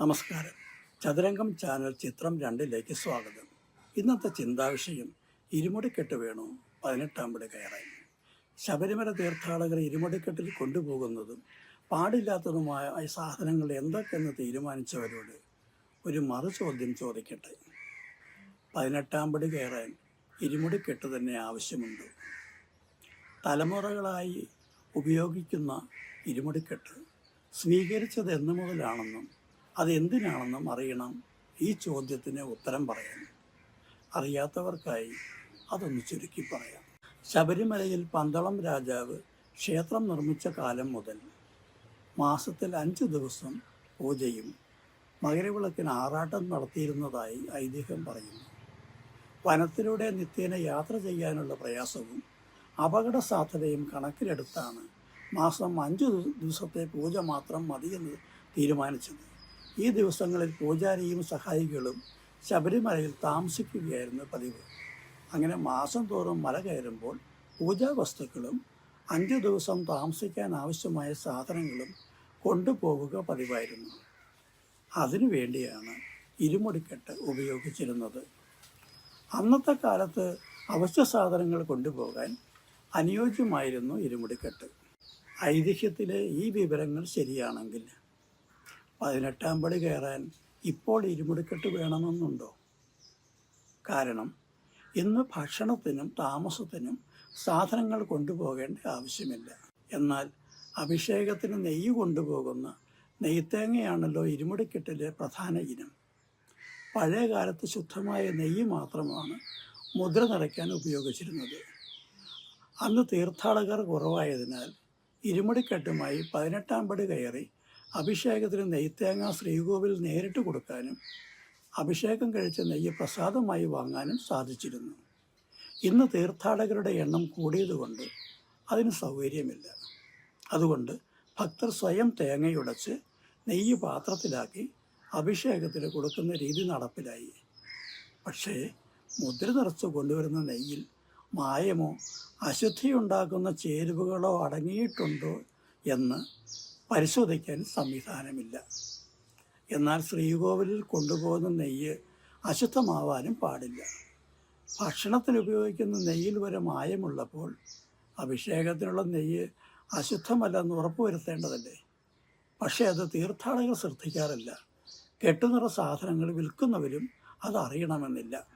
നമസ്കാരം. ചതുരംഗം ചാനൽ ചിത്രം രണ്ടിലേക്ക് സ്വാഗതം. ഇന്നത്തെ ചിന്താവിഷയം ഇരുമുടിക്കെട്ട് വേണോ? പതിനെട്ടാം പടി കയറാൻ. ശബരിമല തീർത്ഥാടകർ ഇരുമുടിക്കെട്ടിൽ കൊണ്ടുപോകുന്നതും പാടില്ലാത്തതുമായ സാധനങ്ങൾ എന്തൊക്കെയെന്ന് തീരുമാനിച്ചവരോട് ഒരു മറു ചോദ്യം ചോദിക്കട്ടെ. പതിനെട്ടാം പടി കയറാൻ ഇരുമുടിക്കെട്ട് തന്നെ ആവശ്യമുണ്ട്. തലമുറകളായി ഉപയോഗിക്കുന്ന ഇരുമുടിക്കെട്ട് സ്വീകരിച്ചത് എന്ന് മുതലാണെന്നും അത് എന്തിനാണെന്നും അറിയണം. ഈ ചോദ്യത്തിന് ഉത്തരം പറയാൻ. അറിയാത്തവർക്കായി അതൊന്ന് ചുരുക്കി പറയാം. ശബരിമലയിൽ പന്തളം രാജാവ് ക്ഷേത്രം നിർമ്മിച്ച കാലം മുതൽ മാസത്തിൽ അഞ്ച് ദിവസം പൂജയും മകരവിളക്കിന് ആറാട്ടം നടത്തിയിരുന്നതായി ഐതിഹ്യം പറയുന്നു. വനത്തിലൂടെ നിത്യേന യാത്ര ചെയ്യാനുള്ള പ്രയാസവും അപകട സാധ്യതയും കണക്കിലെടുത്താണ് മാസം അഞ്ച് ദിവസത്തെ പൂജ മാത്രം മതിയെന്ന് തീരുമാനിച്ചത്. ഈ ദിവസങ്ങളിൽ പൂജാരിയും സഹായികളും ശബരിമലയിൽ താമസിക്കുകയായിരുന്നു പതിവ്. അങ്ങനെ മാസം തോറും മല കയറുമ്പോൾ പൂജാ വസ്തുക്കളും അഞ്ച് ദിവസം താമസിക്കാൻ ആവശ്യമായ സാധനങ്ങളും കൊണ്ടുപോവുക പതിവായിരുന്നു. അതിനു വേണ്ടിയാണ് ഇരുമുടിക്കെട്ട് ഉപയോഗിച്ചിരുന്നത്. അന്നത്തെ കാലത്ത് അവശ്യ സാധനങ്ങൾ കൊണ്ടുപോകാൻ അനുയോജ്യമായിരുന്നു ഇരുമുടിക്കെട്ട്. ഐതിഹ്യത്തിലെ ഈ വിവരങ്ങൾ ശരിയാണെങ്കിൽ പതിനെട്ടാം പടി കയറാൻ ഇപ്പോൾ ഇരുമുടിക്കെട്ട് വേണമെന്നുണ്ടോ? കാരണം ഇന്ന് ഭക്ഷണത്തിനും താമസത്തിനും സാധനങ്ങൾ കൊണ്ടുപോകേണ്ട ആവശ്യമില്ല. എന്നാൽ അഭിഷേകത്തിന് നെയ്യ് കൊണ്ടുപോകുന്ന നെയ്ത്തേങ്ങയാണല്ലോ ഇരുമുടിക്കെട്ടിലെ പ്രധാന ഇനം. പഴയ കാലത്ത് ശുദ്ധമായ നെയ്യ് മാത്രമാണ് മുദ്ര നിറയ്ക്കാൻ ഉപയോഗിച്ചിരുന്നത്. അന്ന് തീർത്ഥാടകർ കുറവായതിനാൽ ഇരുമുടിക്കെട്ടുമായി പതിനെട്ടാം പടി കയറി അഭിഷേകത്തിന് നെയ്ത്തേങ്ങ ശ്രീകോവിൽ നേരിട്ട് കൊടുക്കാനും അഭിഷേകം കഴിച്ച നെയ്യ് പ്രസാദമായി വാങ്ങാനും സാധിച്ചിരുന്നു. ഇന്ന് തീർത്ഥാടകരുടെ എണ്ണം കൂടിയതുകൊണ്ട് അതിന് സൗകര്യമില്ല. അതുകൊണ്ട് ഭക്തർ സ്വയം തേങ്ങയുടച്ച് നെയ്യ് പാത്രത്തിലാക്കി അഭിഷേകത്തിന് കൊടുക്കുന്ന രീതി നടപ്പിലായി. പക്ഷേ മുദ്ര നിറച്ച് കൊണ്ടുവരുന്ന നെയ്യിൽ മായമോ അശുദ്ധിയുണ്ടാക്കുന്ന ചേരുവകളോ അടങ്ങിയിട്ടുണ്ടോ എന്ന് പരിശോധിക്കാൻ സംവിധാനമില്ല. എന്നാൽ ശ്രീകോവിലിൽ കൊണ്ടുപോകുന്ന നെയ്യ് അശുദ്ധമാവാനും പാടില്ല. ഭക്ഷണത്തിന് ഉപയോഗിക്കുന്ന നെയ്യിൽ വരെ മായമുള്ളപ്പോൾ അഭിഷേകത്തിനുള്ള നെയ്യ് അശുദ്ധമല്ലെന്ന് ഉറപ്പുവരുത്തേണ്ടതല്ലേ? പക്ഷേ അത് തീർത്ഥാടകർ ശ്രദ്ധിക്കാറില്ല. കെട്ടുനിറ സാധനങ്ങൾ വിൽക്കുന്നവരും അത് അറിയണമെന്നില്ല.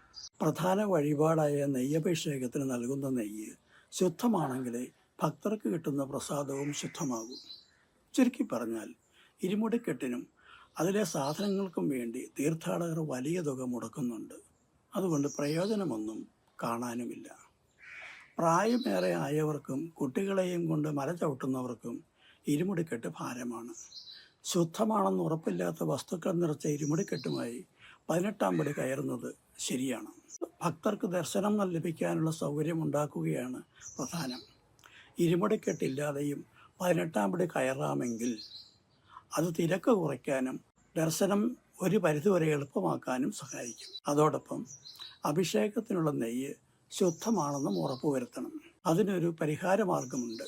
പ്രധാന വഴിപാടായ നെയ്യഭിഷേകത്തിന് നൽകുന്ന നെയ്യ് ശുദ്ധമാണെങ്കിലേ ഭക്തർക്ക് കിട്ടുന്ന പ്രസാദവും ശുദ്ധമാകും. ചുരുക്കി പറഞ്ഞാൽ ഇരുമുടിക്കെട്ടിനും അതിലെ സാധനങ്ങൾക്കും വേണ്ടി തീർത്ഥാടകർ വലിയ തുക മുടക്കുന്നുണ്ട്. അതുകൊണ്ട് പ്രയോജനമൊന്നും കാണാനുമില്ല. പ്രായമേറെ ആയവർക്കും കുട്ടികളെയും കൊണ്ട് മല ചവിട്ടുന്നവർക്കും ഇരുമുടിക്കെട്ട് ഭാരമാണ്. ശുദ്ധമാണെന്ന് ഉറപ്പില്ലാത്ത വസ്തുക്കൾ നിറച്ച ഇരുമുടിക്കെട്ടുമായി പതിനെട്ടാം പടി കയറുന്നത് ശരിയാണ്. ഭക്തർക്ക് ദർശനം ലഭിക്കാനുള്ള സൗകര്യം ഉണ്ടാക്കുകയാണ് പ്രധാനം. ഇരുമുടിക്കെട്ടില്ലാതെയും പതിനെട്ടാം പടി കയറാമെങ്കിൽ അത് തിരക്ക് കുറയ്ക്കാനും ദർശനം ഒരു പരിധിവരെ എളുപ്പമാക്കാനും സഹായിക്കും. അതോടൊപ്പം അഭിഷേകത്തിനുള്ള നെയ്യ് ശുദ്ധമാണെന്നും ഉറപ്പുവരുത്തണം അതിനൊരു പരിഹാര മാർഗമുണ്ട്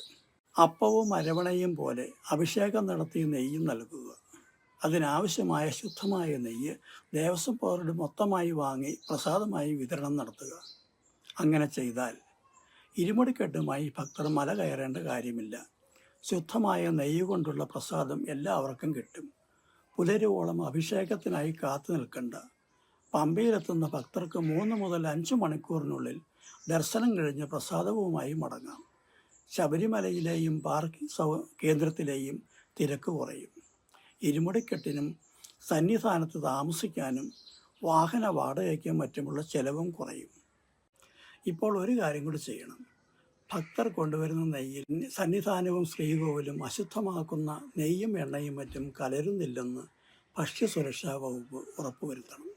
അപ്പവും അരവണയും പോലെ അഭിഷേകം നടത്തിയ നെയ്യും നൽകുക. അതിനാവശ്യമായ ശുദ്ധമായ നെയ്യ് ദേവസ്വം ബോർഡ് മൊത്തമായി വാങ്ങി പ്രസാദമായി വിതരണം നടത്തുക. അങ്ങനെ ചെയ്താൽ ഇരുമുടിക്കെട്ടുമായി ഭക്തർ മല കയറേണ്ട കാര്യമില്ല. ശുദ്ധമായ നെയ്യ് കൊണ്ടുള്ള പ്രസാദം എല്ലാവർക്കും കിട്ടും. പുലരുവോളം അഭിഷേകത്തിനായി കാത്തു നിൽക്കണ്ട. പമ്പയിലെത്തുന്ന ഭക്തർക്ക് മൂന്ന് മുതൽ അഞ്ച് മണിക്കൂറിനുള്ളിൽ ദർശനം കഴിഞ്ഞ് പ്രസാദവുമായി മടങ്ങാം. ശബരിമലയിലെയും പാർക്കിംഗ് സൗ കേന്ദ്രത്തിലെയും തിരക്ക് കുറയും. ഇരുമുടിക്കെട്ടിനും സന്നിധാനത്ത് താമസിക്കാനും വാഹന വാടകയ്ക്കും മറ്റുമുള്ള ചെലവും കുറയും. ഇപ്പോൾ ഒരു കാര്യം കൂടി ചെയ്യണം. ഭക്തർ കൊണ്ടുവരുന്ന നെയ്യിൽ സന്നിധാനവും ശ്രീകോവിലും അശുദ്ധമാക്കുന്ന നെയ്യും എണ്ണയും മറ്റും കലരുന്നില്ലെന്ന് ഭക്ഷ്യസുരക്ഷാ വകുപ്പ് ഉറപ്പുവരുത്തണം.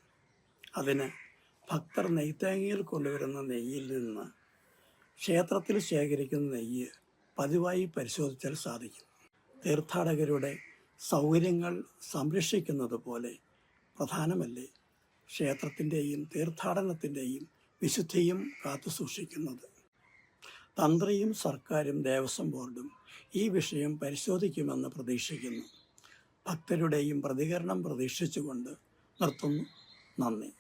അതിന് ഭക്തർ നെയ്ത്തേങ്ങയിൽ കൊണ്ടുവരുന്ന നെയ്യിൽ നിന്ന് ക്ഷേത്രത്തിൽ ശേഖരിക്കുന്ന നെയ്യ് പതിവായി പരിശോധിച്ചാൽ സാധിക്കും. തീർത്ഥാടകരുടെ സൗകര്യങ്ങൾ സംരക്ഷിക്കുന്നത് പോലെ പ്രധാനമല്ലേ ക്ഷേത്രത്തിന്റെയും തീർത്ഥാടനത്തിന്റെയും വിശുദ്ധിയും കാത്തു സൂക്ഷിക്കുന്നത് തന്ത്രിയും സർക്കാരും ദേവസ്വം ബോർഡും ഈ വിഷയം പരിശോധിക്കുമെന്ന് പ്രതീക്ഷിക്കുന്നു. ഭക്തരുടെയും പ്രതികരണം പ്രതീക്ഷിച്ചുകൊണ്ട് നിർത്തുന്നു. നന്ദി.